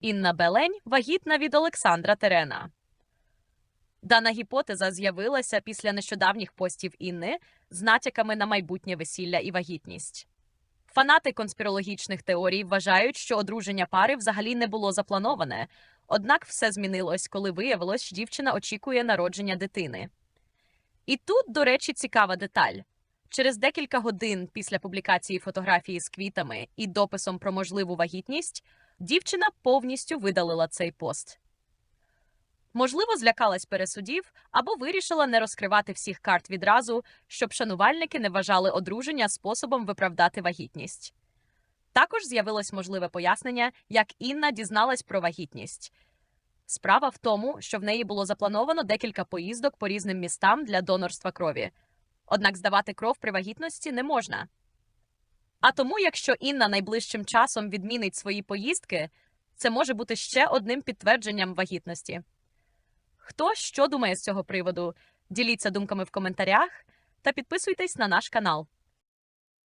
Інна Белень вагітна від Олександра Терена. Дана гіпотеза з'явилася після нещодавніх постів Інни з натяками на майбутнє весілля і вагітність. Фанати конспірологічних теорій вважають, що одруження пари взагалі не було заплановане, однак все змінилось, коли виявилось, що дівчина очікує народження дитини. І тут, до речі, цікава деталь. Через декілька годин після публікації фотографії з квітами і дописом про можливу вагітність дівчина повністю видалила цей пост. Можливо, злякалась пересудів або вирішила не розкривати всіх карт відразу, щоб шанувальники не вважали одруження способом виправдати вагітність. Також з'явилось можливе пояснення, як Інна дізналась про вагітність. Справа в тому, що в неї було заплановано декілька поїздок по різним містам для донорства крові. Однак здавати кров при вагітності не можна. А тому, якщо Інна найближчим часом відмінить свої поїздки, це може бути ще одним підтвердженням вагітності. Хто що думає з цього приводу? Діліться думками в коментарях та підписуйтесь на наш канал.